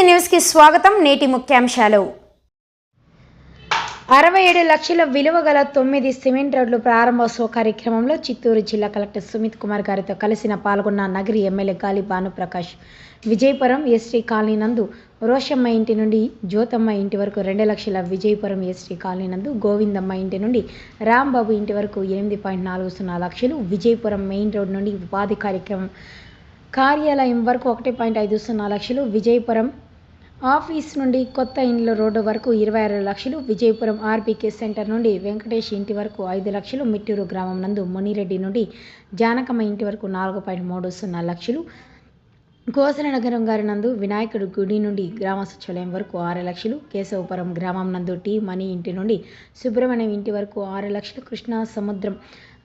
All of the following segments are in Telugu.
టీఎస్సీ న్యూస్కి స్వాగతం నేటి ముఖ్యాంశాలు. అరవై ఏడు లక్షల విలువ గల తొమ్మిది సిమెంట్ రోడ్లు ప్రారంభోత్సవ కార్యక్రమంలో చిత్తూరు జిల్లా కలెక్టర్ సుమిత్ కుమార్ గారితో కలిసిన పాల్గొన్న నగరి ఎమ్మెల్యే గాలి భానుప్రకాష్ విజయపురం ఎస్టీ కాలనీ నందు రోషమ్మ ఇంటి నుండి జ్యోతమ్మ ఇంటి వరకు రెండు లక్షల విజయపురం ఎస్టీ కాలనీ నందు గోవిందమ్మ ఇంటి నుండి రాంబాబు ఇంటి వరకు ఎనిమిది పాయింట్ నాలుగు సున్నా లక్షలు విజయపురం మెయిన్ రోడ్ నుండి ఉపాధి కార్యక్రమం కార్యాలయం వరకు ఒకటి పాయింట్ ఐదు సున్నా లక్షలు విజయపురం ఆఫీస్ నుండి కొత్త ఇండ్ల రోడ్డు వరకు ఇరవై ఆరు లక్షలు విజయపురం ఆర్బీకే సెంటర్ నుండి వెంకటేష్ ఇంటి వరకు ఐదు లక్షలు మిట్టూరు గ్రామం నందు మునిరెడ్డి నుండి జానకమ్మ ఇంటి వరకు నాలుగు పాయింట్ మూడు సున్నా లక్షలు కోసలనగరం గారి నందు వినాయకుడు గుడి నుండి గ్రామ సచివాలయం వరకు ఆరు లక్షలు కేశవపురం గ్రామం నందు టీ మణి ఇంటి నుండి సుబ్రహ్మణ్యం ఇంటి వరకు ఆరు లక్షలు కృష్ణా సముద్రం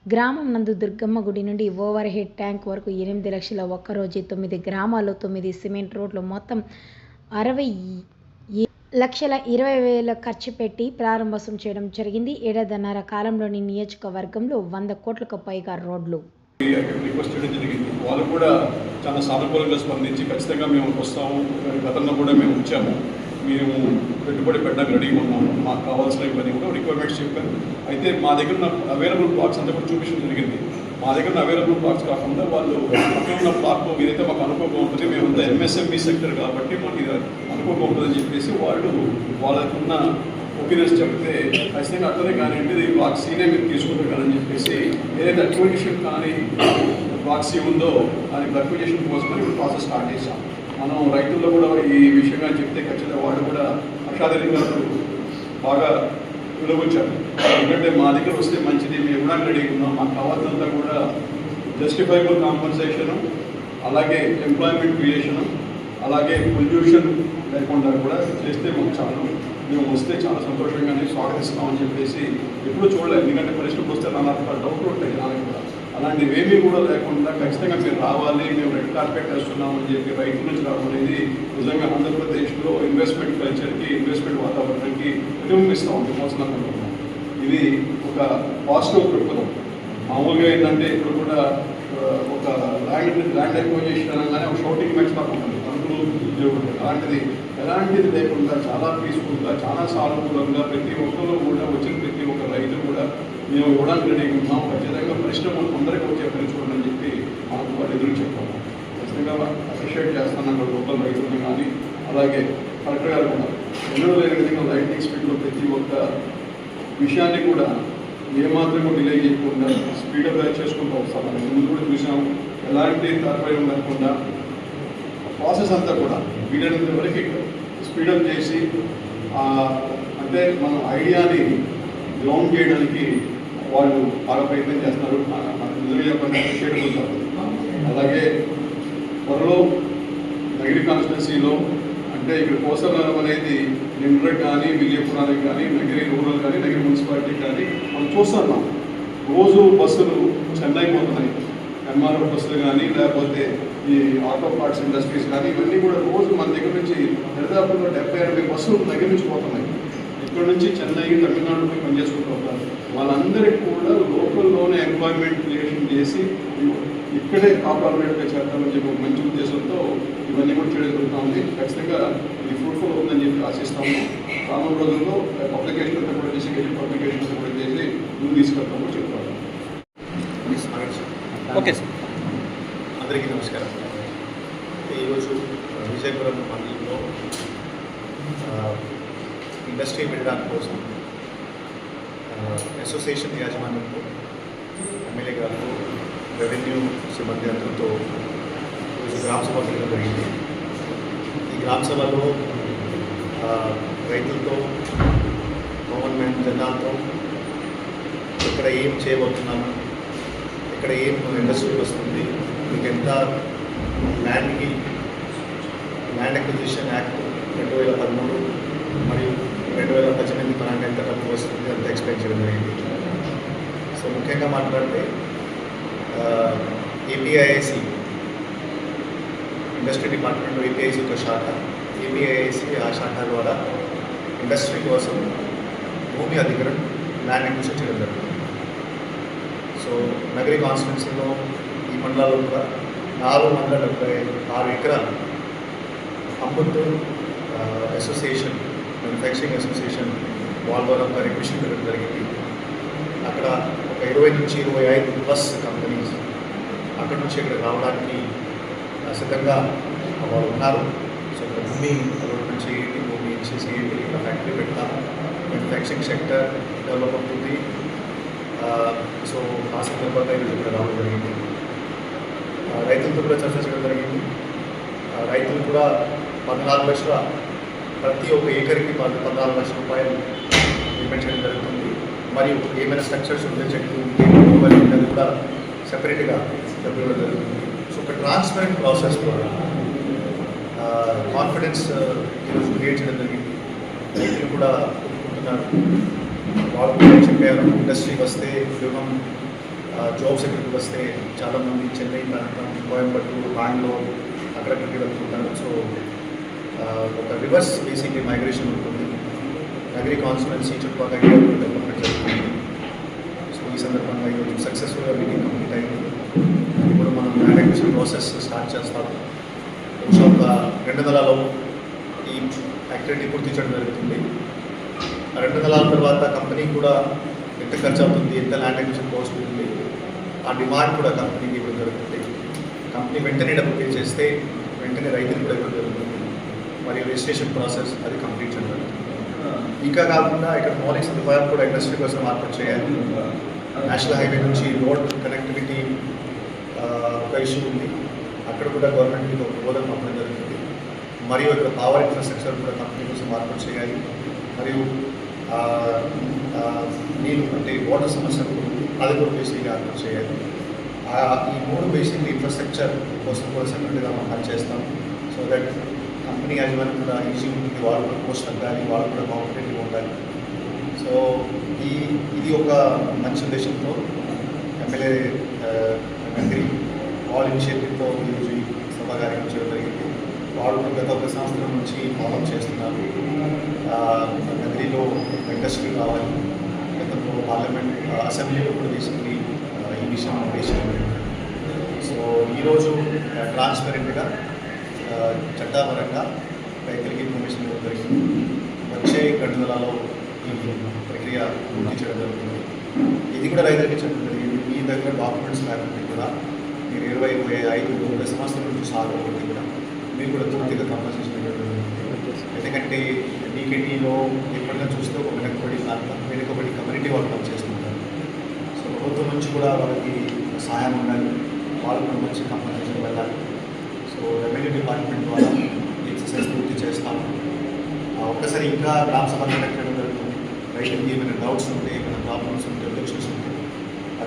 గ్రామం నందు దుర్గమ్మ గుడి నుండి ఓవర్ హెడ్ ట్యాంక్ వరకు ఎనిమిది లక్షల ఒక్కరోజు తొమ్మిది గ్రామాల్లో తొమ్మిది సిమెంట్ రోడ్లు మొత్తం అరవై లక్షల ఇరవై వేల ఖర్చు పెట్టి ప్రారంభోత్సవం చేయడం జరిగింది. ఏడాదిన్నర కాలంలోని నియోజకవర్గంలో వంద కోట్లకు పైగా రోడ్లు. వాళ్ళు కూడా చాలా సానుకూలంగా స్పందించి ఖచ్చితంగా మేము వస్తాము. గతంలో కూడా మేము వచ్చాము. మేము పెట్టుబడి పెట్టడానికి రెడీగా ఉన్నాము. మాకు కావాల్సిన ఇవన్నీ కూడా రిక్వైర్మెంట్స్ చెప్పారు. అయితే మా దగ్గర ఉన్న అవైలబుల్ బ్లాక్స్ అంతా కూడా చూపించడం జరిగింది. మా దగ్గర అవైలబుల్ ప్లాట్స్ కాకుండా వాళ్ళు పక్కన ఉన్న బ్లాక్ ఏదైతే మాకు అనుకోగా ఉంటుంది మేమంతా ఎంఎస్ఎంఈ సెక్టర్ కాబట్టి మాకు ఇది అనుకోగా ఉంటుందని చెప్పేసి వాళ్ళు వాళ్ళకున్న ఒపీనియన్స్ చెప్తే ఖచ్చితంగా అట్లనే కానివ్వండి ఇది బ్లాక్ సీనే మీరు తీసుకుంటారు కదని చెప్పేసి ఏదైతే అక్విజిషన్ కానీ బ్లాక్ ఉందో అది అక్విజిషన్ కోసమని ఇప్పుడు ప్రాసెస్ స్టార్ట్ చేశాం. మనం రైతుల్లో కూడా ఈ విషయంగా చెప్తే ఖచ్చితంగా వాళ్ళు కూడా హర్షాదరి బాగా విలువచ్చారు ఎందుకంటే మా దగ్గర వస్తే మంచిది మేము ఇవ్వడానికి రెడీగా ఉన్నాం. మాకు కావాల్సినంతా కూడా జస్టిఫైబుల్ కాంపన్సేషను అలాగే ఎంప్లాయ్మెంట్ క్రియేషను అలాగే పొల్యూషన్ లేకుండా కూడా చేస్తే మాకు చాలా. మేము వస్తే చాలా సంతోషంగానే స్వాగతిస్తామని చెప్పేసి ఎప్పుడూ చూడలేదు. ఎందుకంటే పరిశ్రమకు వస్తే నా డౌట్లు ఉంటాయి నాకు కూడా. అలాంటివి ఏమీ కూడా లేకుండా ఖచ్చితంగా మీరు రావాలి మేము రెడ్ కార్పెట్ వేస్తున్నామని చెప్పి బయట నుంచి రావడం అనేది నిజంగా ఆంధ్రప్రదేశ్లో ఇన్వెస్ట్మెంట్ కల్చర్కి ఇన్వెస్ట్మెంట్ వాతావరణానికి ప్రతిబింబిస్తూ ఉంది. మోసం ఇది ఒక పాజిటివ్ దృక్పథం మామూలుగా ఏంటంటే ఇప్పుడు కూడా ఒక ల్యాండ్ ల్యాండ్ ఎక్విజిషన్ అనగానే ఒక షౌటింగ్ మ్యాచ్ లాగా ఉంటుంది. తణుకులు ఉద్యోగులు. అలాంటిది ఎలాంటిది లేకుండా చాలా పీస్ఫుల్గా చాలా సానుకూలంగా ప్రతి ఒక్కరు కూడా వచ్చిన ప్రతి ఒక్క రైతు కూడా మేము ఇవ్వడానికి రెడీగా ఉన్నాం. ఖచ్చితంగా పరిశ్రమలు తొందరగా వచ్చే పని అని చెప్పి మనకు వాళ్ళు ఎదురు చెప్పాము ఖచ్చితంగా అప్రిషియేట్ చేస్తాను లోకల్ రైతులను కానీ అలాగే కలెక్టర్ గారు కూడా. ఎన్నో లేని విధంగా లైటింగ్ స్పీడ్లో ప్రతి ఒక్క విషయాన్ని కూడా ఏమాత్రం డిలే చేయకుండా స్పీడప్ చేసుకుంటూ వస్తాం. ముందు కూడా చూసాం ఎలాంటి తరబడి లేకుండా ప్రాసెస్ అంతా కూడా వీలైనంత వరకు స్పీడప్ చేసి అంటే మన ఐడియాని గ్రౌండ్ చేయడానికి వాళ్ళు బాగా ప్రయత్నం చేస్తున్నారు. అలాగే త్వరలో నగిరి కాన్స్టిట్యున్సీలో అంటే ఇక్కడ కోసవరం అనేది నిండ్రక్ కానీ విజయపురానికి కానీ నగిరి రూరల్ కానీ నగిరి మున్సిపాలిటీ కానీ మనం చూస్తున్నాం రోజు బస్సులు చెన్నై పోతున్నాయి. ఎంఆర్ఓ బస్సులు కానీ లేకపోతే ఈ ఆటో పార్ట్స్ ఇండస్ట్రీస్ కానీ ఇవన్నీ కూడా రోజు మన దగ్గర నుంచి దరిదాపుల్లో డెబ్బై ఎనభై బస్సులు దగ్గర నుంచి పోతున్నాయి. ఇక్కడ నుంచి చెన్నై తమిళనాడు పోయి పనిచేసుకుంటూ ఉంటారు. వాళ్ళందరికీ కూడా లోకల్లోనే ఎంప్లాయ్మెంట్ క్రియేషన్ చేసి ఇక్కడే కాపర్మేట్గా చేద్దామని చెప్పి మంచి ఉద్దేశంతో ఇవన్నీ కూడా చేయడం ఖచ్చితంగా ఇది ఫ్రూట్ఫుల్ అవుతుందని చెప్పి ఆశిస్తాము. రానున్న రోజుల్లో పబ్లికేషన్ కూడా చేసి పబ్లికేషన్ కూడా చేసి ముందు తీసుకెళ్తాము చెప్తాము. ఓకే సార్ అందరికీ నమస్కారం. ఈరోజు విజయపురం మండలంలో ఇండస్ట్రీ పెట్టడానికి కోసం అసోసియేషన్ యాజమాన్యంతో ఎమ్మెల్యే గారితో రెవెన్యూ సిబ్బంది అందరితో ఈరోజు గ్రామ సభ జరిగింది. గ్రామసభలో రైతులతో గవర్నమెంట్ జనాలతో ఇక్కడ ఏం చేయబోతున్నాము ఇక్కడ ఏం ఇండస్ట్రీ వస్తుంది మీకు ఎంత ల్యాండ్కి ల్యాండ్ అక్విజిషన్ యాక్ట్ రెండు వేల పదమూడు మరియు రెండు వేల పద్దెనిమిది పరంగా ఎంత డబ్బు వస్తుంది అంత ఎక్స్ప్లెయిన్ చేయడం జరిగింది. సో ముఖ్యంగా మాట్లాడితే ఏపీఐఐసి ఇండస్ట్రీ డిపార్ట్మెంట్ ఏపీఐసి ఒక శాఖ ఏపీఐఐసి ఆ శాఖ ద్వారా ఇండస్ట్రీ కోసం భూమి అధిగ్రహం ల్యాండ్ అక్విజిషన్ చేయడం జరుగుతుంది సో నగరీ కాన్స్టిట్యున్సీలో ఈ మండలాల్లో కూడా నాలుగు వందల డెబ్బై ఆరు ఎకరాలు అమ్ముతూ అసోసియేషన్ మ్యానుఫ్యాక్చరింగ్ అసోసియేషన్ వాళ్ళ ద్వారా ఒక రిక్వెషన్ పెట్టడం జరిగింది. అక్కడ ఒక ఇరవై నుంచి ఇరవై ఐదు ప్లస్ కంపెనీస్ అక్కడ నుంచి ఇక్కడ రావడానికి సిద్ధంగా వాళ్ళు ఉన్నారు. సో భూమి డెవలప్మెంట్ చేయండి భూమి ఇచ్చేసి ఇక్కడ ఫ్యాక్టరీ పెడతాము మ్యానుఫ్యాక్చరింగ్ సెక్టర్ డెవలప్ అవుతుంది. సో ఆ సందర్భంగా ఈరోజు ఇక్కడ రావడం జరిగింది. రైతులతో కూడా చర్చించడం జరిగింది. రైతులు కూడా పద్నాలుగు లక్షల ప్రతి ఒక్క ఏకరికి పద్నాలుగు లక్షల రూపాయలు పేమెంట్ చేయడం జరుగుతుంది. మరియు ఏమైనా స్ట్రక్చర్స్ ఉంటే చెట్టు ఉంటే కూడా సెపరేట్గా డబ్బులు జరుగుతుంది. ఒక ట్రాన్స్పరెంట్ ప్రాసెస్ ద్వారా కాన్ఫిడెన్స్ ఈరోజు క్రియేట్ చేయడం జరిగింది. రైతులు కూడా ఒప్పుకుంటున్నారు వాళ్ళు కూడా చెప్పారు ఇండస్ట్రీకి వస్తే ఉద్యోగం జాబ్స్ ఎక్కడికి వస్తే చాలామంది చెన్నై ప్రాంతం కోయంబత్తూరు బెంగళూరు అక్కడక్కడికి వెళ్తున్నారు సో ఒక రివర్స్ బేసిక్లీ మైగ్రేషన్ ఉంటుంది. నగరీ కాన్స్టిట్యున్సీ చుట్టుపక్కల డెవలప్మెంట్ జరుగుతుంది. సో ఈ సందర్భంగా ఈరోజు సక్సెస్ఫుల్గా మీటింగ్ ఇప్పుడు ప్రాసెస్ స్టార్ట్ చేస్తాం. కొంచెం ఒక రెండు నెలలో ఈ యాక్టివిటీ పూర్తి చేయడం జరుగుతుంది. ఆ రెండు నెలల తర్వాత కంపెనీ కూడా ఎంత ఖర్చు అవుతుంది ఎంత ల్యాండ్ అక్విజిషన్ కాస్ట్ ఉంటుంది ఆ డిమాండ్ కూడా కంపెనీకి ఇవ్వడం జరుగుతుంది. కంపెనీ వెంటనే డబ్బు పే చేస్తే వెంటనే రైతులు కూడా ఇవ్వడం జరుగుతుంది. మరియు రిజిస్ట్రేషన్ ప్రాసెస్ అది కంప్లీట్ చేయడం జరుగుతుంది. ఇంకా కాకుండా ఇక్కడ మౌలిక సదుపాయాలు కూడా ఇండస్ట్రీ కోసం ఏర్పాటు చేయాలి. నేషనల్ హైవే నుంచి రోడ్ కనెక్టివిటీ ఒక ఇష్యూ ఉంది. అక్కడ కూడా గవర్నమెంట్కి ఒక హోదా పంపడం జరుగుతుంది. మరియు ఇక్కడ పవర్ ఇన్ఫ్రాస్ట్రక్చర్ కూడా కంపెనీ కోసం మార్పులు చేయాలి. మరియు ఆ, నీళ్ళు అంటే వాటర్ సమస్య కూడా ఉంది అది కూడా బేసిక్గా ఏర్పాటు చేయాలి. ఆ, ఈ మూడు బేసిక్ ఇన్ఫ్రాస్ట్రక్చర్ కోసం కూడా సెపరేట్గా మనం పనిచేస్తాం. సో దట్ కంపెనీ యాజమాన్యం కూడా ఈజీ ఉంటుంది. వాళ్ళు కూడా పోస్ట్ తగ్గాలి. వాళ్ళు కూడా కాంపిటేటివ్ ఉండాలి. సో ఈ ఇది ఒక మంచి ఉద్దేశంతో ఎమ్మెల్యే మంత్రి. ఆల్ ఇనిషియేటివ్తో ఈరోజు ఈ సభ కార్యక్రమం చేయడం జరిగింది. వాళ్ళు గత ఒక సంవత్సరం నుంచి ఫాలో చేస్తున్నారు. ఆ, ఇండస్ట్రీ కావాలి. గతంలో పార్లమెంట్ అసెంబ్లీలో కూడా తీసుకుని ఈ విషయం ఉద్దేశం సో ఈరోజు ట్రాన్స్పరెంట్గా చట్టపరంగా రైతులకి ఇన్ఫర్మేషన్ ఇవ్వడం జరిగింది. వచ్చే గడుదలలో ఈ ప్రక్రియ పూర్తి చేయడం జరుగుతుంది. ఇది కూడా రైతులకి చెప్పడం జరిగింది. దగ్గర డాక్యుమెంట్స్ లేకపోతే కూడా మీరు ఇరవై ఐదు ముప్పై సంవత్సరాల నుంచి సాగు కూడా. మీరు కూడా పూర్తిగా కంపల్సేషన్ ఎందుకంటే డీకేటీలో ఎప్పుడైనా చూస్తే ఒక వెనకబడి వెనుకబడి కమ్యూనిటీ వాళ్ళు పనిచేస్తుంటారు సో ప్రభుత్వం నుంచి కూడా వాళ్ళకి సహాయం ఉండాలి. వాళ్ళు మంచి కంపల్సేషన్ వెళ్ళాలి. సో రెవెన్యూ డిపార్ట్మెంట్ ద్వారా ఎక్సర్సైజ్ పూర్తి చేస్తాము. ఒక్కసారి ఇంకా గ్రామ సభ కండక్ట్ జరుగుతుంది. రైతులకి ఏమైనా డౌట్స్ ఉంటే ఏమైనా ప్రాబ్లమ్స్ ఉంటే ఒబ్జెక్షన్స్ ఉంటే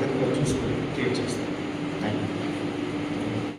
అది కూడా చూసుకొని క్లియర్ చేస్తాం. Thank you